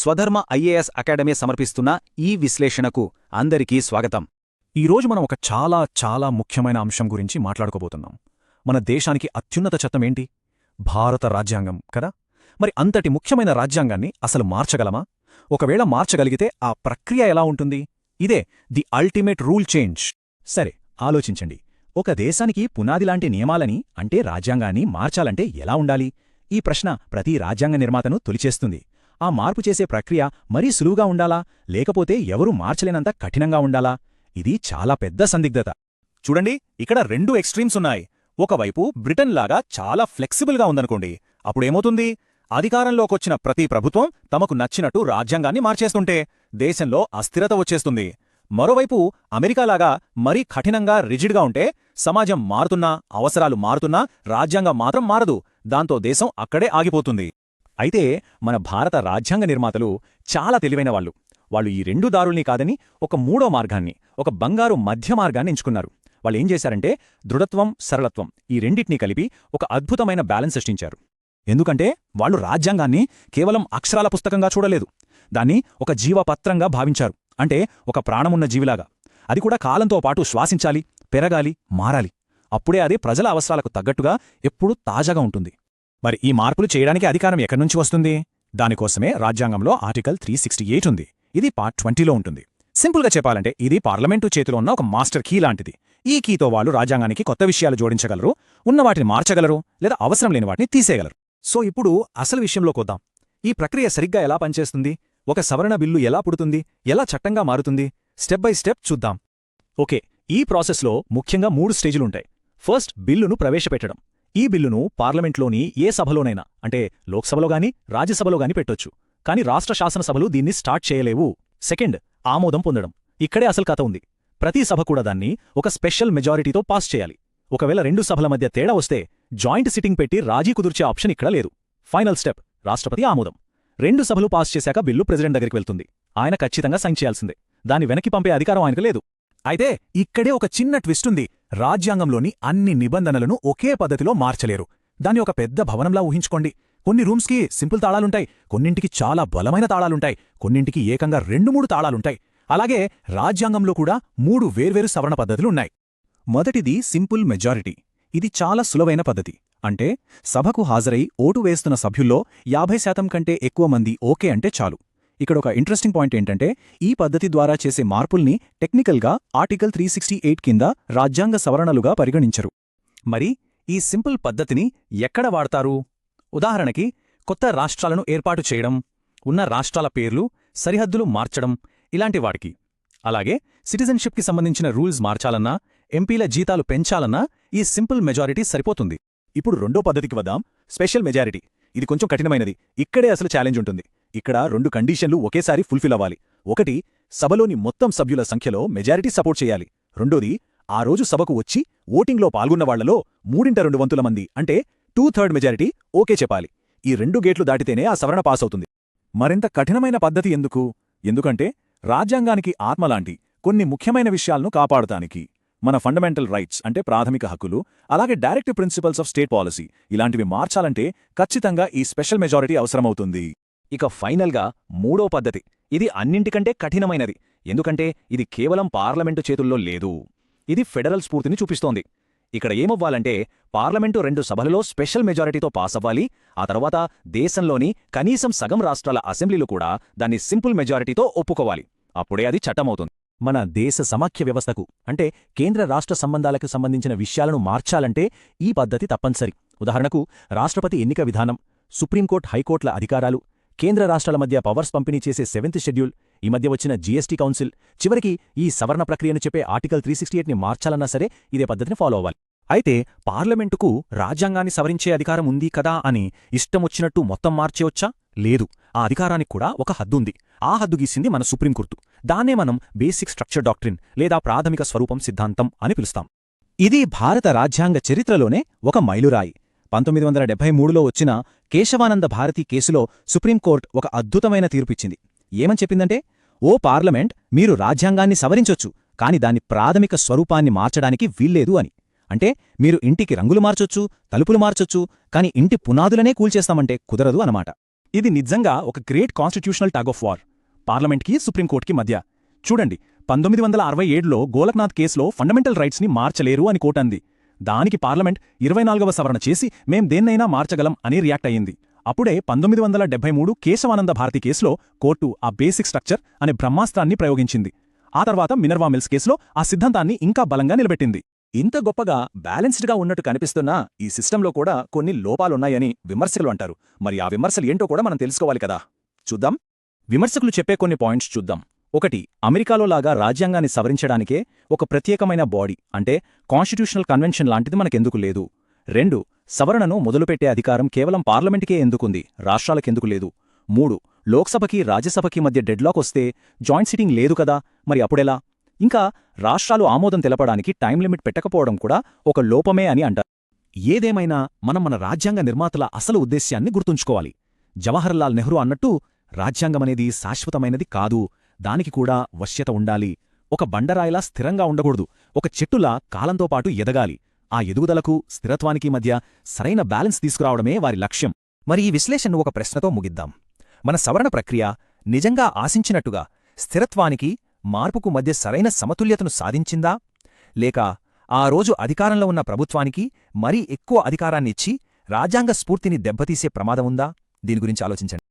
స్వధర్మ IAS academy సమర్పిస్తున్న ఈ విశ్లేషణకు అందరికీ స్వాగతం. ఈరోజు మనం ఒక చాలా చాలా ముఖ్యమైన అంశం గురించి మాట్లాడుకోబోతున్నాం. మన దేశానికి అత్యున్నత చట్టం ఏంటి? భారత రాజ్యాంగం కదా? మరి అంతటి ముఖ్యమైన రాజ్యాంగాన్ని అసలు మార్చగలమా? ఒకవేళ మార్చగలిగితే ఆ ప్రక్రియ ఎలా ఉంటుంది? ఇదే ది అల్టిమేట్ రూల్ చేంజ్. సరే ఆలోచించండి. ఒక దేశానికి పునాదిలాంటి నియమాలని అంటే రాజ్యాంగాన్ని మార్చాలంటే ఎలా ఉండాలి? ఈ ప్రశ్న ప్రతి రాజ్యాంగ నిర్మాతను తొలిచేస్తుంది. ఆ మార్పు చేసే ప్రక్రియ మరీ సులువుగా ఉండాలా? లేకపోతే ఎవరూ మార్చలేనంత కఠినంగా ఉండాలా? ఇది చాలా పెద్ద సందిగ్ధత. చూడండి ఇక్కడ రెండు ఎక్స్ట్రీమ్స్ ఉన్నాయి. ఒకవైపు బ్రిటన్ లాగా చాలా ఫ్లెక్సిబుల్గా ఉందనుకోండి. అప్పుడేమవుతుంది? అధికారంలోకొచ్చిన ప్రతి ప్రభుత్వం తమకు నచ్చినట్టు రాజ్యాంగాన్ని మార్చేస్తుంటే దేశంలో అస్థిరత వచ్చేస్తుంది. మరోవైపు అమెరికాలాగా మరీ కఠినంగా రిజిడ్గా ఉంటే సమాజం మారుతున్నా అవసరాలు మారుతున్నా రాజ్యాంగం మాత్రం మారదు. దాంతో దేశం అక్కడే ఆగిపోతుంది. అయితే మన భారత రాజ్యాంగ నిర్మాతలు చాలా తెలివైన వాళ్ళు. వాళ్ళు ఈ రెండు దారుల్ని కాదని ఒక మూడో మార్గాన్ని ఒక బంగారు మధ్య మార్గాన్ని ఎంచుకున్నారు. వాళ్ళు ఏం చేశారంటే దృఢత్వం సరళత్వం ఈ రెండింటినీ కలిపి ఒక అద్భుతమైన బ్యాలెన్స్ సృష్టించారు. ఎందుకంటే వాళ్ళు రాజ్యాంగాన్ని కేవలం అక్షరాల పుస్తకంగా చూడలేదు. దాన్ని ఒక జీవపత్రంగా భావించారు. అంటే ఒక ప్రాణమున్న జీవిలాగా. అది కూడా కాలంతో పాటు శ్వాసించాలి పెరగాలి మారాలి. అప్పుడే అది ప్రజల అవసరాలకు తగ్గట్టుగా ఎప్పుడూ తాజాగా ఉంటుంది. మరి ఈ మార్పులు చేయడానికి అధికారం ఎక్కడ్నుంచి వస్తుంది? దానికోసమే రాజ్యాంగంలో ఆర్టికల్ త్రీ సిక్స్టీ ఎయిట్ ఉంది. ఇది పార్ట్ ట్వంటీలో ఉంటుంది. సింపుల్గా చెప్పాలంటే ఇది పార్లమెంటు చేతిలో ఉన్న ఒక మాస్టర్ కీ లాంటిది. ఈ కీతో వాళ్ళు రాజ్యాంగానికి కొత్త విషయాలు జోడించగలరు ఉన్న వాటిని మార్చగలరు లేదా అవసరం లేని వాటిని తీసేయగలరు. సో ఇప్పుడు అసలు విషయంలోకొద్దాం ఈ ప్రక్రియ సరిగ్గా ఎలా పనిచేస్తుంది? ఒక సవరణ బిల్లు ఎలా పుడుతుంది? ఎలా చట్టంగా మారుతుంది? స్టెప్ బై స్టెప్ చూద్దాం. ఓకే ఈ ప్రాసెస్లో ముఖ్యంగా మూడు స్టేజులుంటాయి. ఫస్ట్ బిల్లును ప్రవేశపెట్టడం. ఈ బిల్లును పార్లమెంట్లోని ఏ సభలోనైనా అంటే లోక్సభలో గాని రాజ్యసభలో గాని పెట్టొచ్చు. కాని రాష్ట్ర శాసనసభలు దీన్ని స్టార్ట్ చేయలేవు. సెకండ్ ఆమోదం పొందడం. ఇక్కడే అసలు కథ ఉంది. ప్రతి సభ కూడా దాన్ని ఒక స్పెషల్ మెజారిటీతో పాస్ చేయాలి. ఒకవేళ రెండు సభల మధ్య తేడా వస్తే జాయింట్ సిట్టింగ్ పెట్టి రాజీ కుదుర్చే ఆప్షన్ ఇక్కడ లేదు. ఫైనల్ స్టెప్ రాష్ట్రపతి ఆమోదం. రెండు సభలు పాస్ చేశాక బిల్లు ప్రెసిడెంట్ దగ్గరికి వెళ్తుంది. ఆయన ఖచ్చితంగా సైన్ చేయాల్సిందే. దాన్ని వెనక్కి పంపే అధికారం ఆయనకు లేదు. అయితే ఇక్కడే ఒక చిన్న ట్విస్ట్ ఉంది. రాజ్యాంగంలోని అన్ని నిబంధనలను ఒకే పద్ధతిలో మార్చలేరు. దాన్ని ఒక పెద్ద భవనంలా ఊహించుకోండి. కొన్ని రూమ్స్కి సింపుల్ తాళాలుంటాయి కొన్నింటికి చాలా బలమైన తాళాలుంటాయి కొన్నింటికి ఏకంగా రెండు మూడు తాళాలుంటాయి. అలాగే రాజ్యాంగంలో కూడా మూడు వేర్వేరు సవరణ పద్ధతులున్నాయి. మొదటిది సింపుల్ మెజారిటీ. ఇది చాలా సులభైన పద్ధతి. అంటే సభకు హాజరై ఓటు వేస్తున్న సభ్యుల్లో యాభై శాతం కంటే ఎక్కువ మంది ఓకే అంటే చాలు. ఇక్కడ ఒక ఇంట్రెస్టింగ్ పాయింట్ ఏంటంటే ఈ పద్ధతి ద్వారా చేసే మార్పుల్ని టెక్నికల్గా ఆర్టికల్ త్రీ సిక్స్టీ ఎయిట్ కింద రాజ్యాంగ సవరణలుగా పరిగణించరు. మరి ఈ సింపుల్ పద్ధతిని ఎక్కడ వాడతారు? ఉదాహరణకి కొత్త రాష్ట్రాలను ఏర్పాటు చేయడం ఉన్న రాష్ట్రాల పేర్లు సరిహద్దులు మార్చడం ఇలాంటి వాటికి. అలాగే సిటిజన్షిప్కి సంబంధించిన రూల్స్ మార్చాలన్నా ఎంపీల జీతాలు పెంచాలన్నా ఈ సింపుల్ మెజారిటీ సరిపోతుంది. ఇప్పుడు రెండో పద్ధతికి వద్దాం. స్పెషల్ మెజారిటీ ఇది కొంచెం కఠినమైనది. ఇక్కడే అసలు ఛాలెంజ్ ఉంటుంది. ఇక్కడ రెండు కండిషన్లు ఒకేసారి ఫుల్ఫిల్ అవ్వాలి. ఒకటి సభలోని మొత్తం సభ్యుల సంఖ్యలో మెజారిటీ సపోర్ట్ చేయాలి. రెండోది ఆ రోజు సభకు వచ్చి ఓటింగ్లో పాల్గొన్న వాళ్ళలో మూడింట రెండు వంతుల మంది అంటే టూ థర్డ్ మెజారిటీ ఓకే చెప్పాలి. ఈ రెండు గేట్లు దాటితేనే ఆ సవరణ పాస్ అవుతుంది మరింత కఠినమైన పద్ధతి ఎందుకు? ఎందుకంటే రాజ్యాంగానికి ఆత్మలాంటి కొన్ని ముఖ్యమైన విషయాలను కాపాడటానికి మన ఫండమెంటల్ రైట్స్ అంటే ప్రాథమిక హక్కులు అలాగే direct principles of state policy ఇలాంటివి మార్చాలంటే ఖచ్చితంగా ఈ స్పెషల్ మెజారిటీ అవసరమవుతుంది. ఇక ఫైనల్గా మూడో పద్ధతి. ఇది అన్నింటికంటే కఠినమైనది. ఎందుకంటే ఇది కేవలం పార్లమెంటు చేతుల్లో లేదు. ఇది ఫెడరల్ స్ఫూర్తిని చూపిస్తోంది. ఇక్కడ ఏమవ్వాలంటే పార్లమెంటు రెండు సభలలో స్పెషల్ మెజారిటీతో పాస్ అవ్వాలి. ఆ తర్వాత దేశంలోని కనీసం సగం రాష్ట్రాల అసెంబ్లీలు కూడా దాన్ని సింపుల్ మెజారిటీతో ఒప్పుకోవాలి. అప్పుడే అది చట్టమవుతుంది. మన దేశ సమాఖ్య వ్యవస్థకు అంటే కేంద్ర రాష్ట్ర సంబంధాలకు సంబంధించిన విషయాలను మార్చాలంటే ఈ పద్ధతి తప్పనిసరి. ఉదాహరణకు రాష్ట్రపతి ఎన్నిక విధానం సుప్రీంకోర్టు హైకోర్టుల అధికారాలు కేంద్ర రాష్ట్రాల మధ్య పవర్స్ పంపిణీ చేసే సెవెంత్ షెడ్యూల్ ఈ మధ్య వచ్చిన జీఎస్టీ కౌన్సిల్ చివరికి ఈ సవరణ ప్రక్రియను చెప్పే ఆర్టికల్ త్రీ సిక్స్టీ ఎయిట్ని మార్చాలన్నా సరే ఇదే పద్ధతిని ఫాలో అవ్వాలి. అయితే పార్లమెంటుకు రాజ్యాంగాన్ని సవరించే అధికారం ఉంది కదా అని ఇష్టమొచ్చినట్టు మొత్తం మార్చేవచ్చా లేదు. ఆ అధికారానికి కూడా ఒక హద్దుంది ఆ హద్దు గీసింది మన సుప్రీంకోర్టు దాన్నే మనం బేసిక్ స్ట్రక్చర్ డాక్ట్రిన్ లేదా ప్రాథమిక స్వరూపం సిద్ధాంతం అని పిలుస్తాం. ఇది భారత రాజ్యాంగ చరిత్రలోనే ఒక మైలురాయి. పంతొమ్మిది వందల డెబ్బై మూడులో వచ్చిన కేశవానంద భారతి కేసులో సుప్రీంకోర్టు ఒక అద్భుతమైన తీర్పిచ్చింది. ఏమని చెప్పిందంటే ఓ పార్లమెంట్ మీరు రాజ్యాంగాన్ని సవరించొచ్చు కాని దాని ప్రాథమిక స్వరూపాన్ని మార్చడానికి వీల్లేదు అని. అంటే మీరు ఇంటికి రంగులు మార్చొచ్చు తలుపులు మార్చొచ్చు కాని ఇంటి పునాదులనే కూల్చేస్తామంటే కుదరదు అనమాట ఇది నిజంగా ఒక great constitutional tug of war. పార్లమెంట్కి సుప్రీంకోర్టుకి మధ్య. చూడండి పంతొమ్మిది వందల అరవై ఏడులో గోలక్నాథ్ కేసులో ఫండమెంటల్ రైట్స్ని మార్చలేరు అని కోటంది దానికి పార్లమెంట్ ఇరవై నాలుగవ సవరణ చేసి మేం దేన్నైనా మార్చగలం అని రియాక్ట్ అయ్యింది. అప్పుడే పంతొమ్మిది వందల డెబ్బై మూడు కేశవానంద భారతి కేసులో కోర్టు ఆ బేసిక్ స్ట్రక్చర్ అనే బ్రహ్మాస్త్రాన్ని ప్రయోగించింది. ఆ తర్వాత మినర్వా మిల్స్ కేసులో ఆ సిద్ధాంతాన్ని ఇంకా బలంగా నిలబెట్టింది. ఇంత గొప్పగా బ్యాలెన్స్డ్గా ఉన్నట్టు కనిపిస్తున్నా ఈ సిస్టంలో కూడా కొన్ని లోపాలున్నాయని విమర్శకులు అంటారు. మరి ఆ విమర్శలు ఏంటో కూడా మనం తెలుసుకోవాలి కదా. చూద్దాం. విమర్శకులు చెప్పే కొన్ని పాయింట్స్ చూద్దాం. ఒకటి అమెరికాలో లాగా రాజ్యాంగాన్ని సవరించడానికే ఒక ప్రత్యేకమైన బాడీ అంటే కాన్స్టిట్యూషనల్ కన్వెన్షన్ లాంటిది మనకెందుకు లేదు. రెండు సవరణను మొదలుపెట్టే అధికారం కేవలం పార్లమెంటుకే ఎందుకుంది రాష్ట్రాలకెందుకు లేదు. మూడు లోక్సభకి రాజ్యసభకి మధ్య డెడ్లాక్ వస్తే జాయింట్ సిటింగ్ లేదు కదా మరి అప్పుడెలా? ఇంకా రాష్ట్రాలు ఆమోదం తెలపడానికి టైం లిమిట్ పెట్టకపోవడం కూడా ఒక లోపమే అని అంటారు. ఏదేమైనా మనం మన రాజ్యాంగ నిర్మాతల అసలు ఉద్దేశ్యాన్ని గుర్తుంచుకోవాలి. జవహర్లాల్ నెహ్రూ అన్నట్టు రాజ్యాంగమనేది శాశ్వతమైనది కాదు దానికి కూడా వశ్యత ఉండాలి. ఒక బండరాయిలా స్థిరంగా ఉండకూడదు. ఒక చెట్టులా కాలంతో పాటు ఎదగాలి. ఆ ఎదుగుదలకు స్థిరత్వానికి మధ్య సరైన బ్యాలెన్స్ తీసుకురావడమే వారి లక్ష్యం. మరి ఈ విశ్లేషణను ఒక ప్రశ్నతో ముగిద్దాం. మన సవరణ ప్రక్రియ నిజంగా ఆశించినట్టుగా స్థిరత్వానికి మార్పుకు మధ్య సరైన సమతుల్యతను సాధించిందా? లేక ఆ రోజు అధికారంలో ఉన్న ప్రభుత్వానికి మరీ ఎక్కువ అధికారాన్నిచ్చి రాజ్యాంగ స్ఫూర్తిని దెబ్బతీసే ప్రమాదముందా దీని గురించి ఆలోచించండి.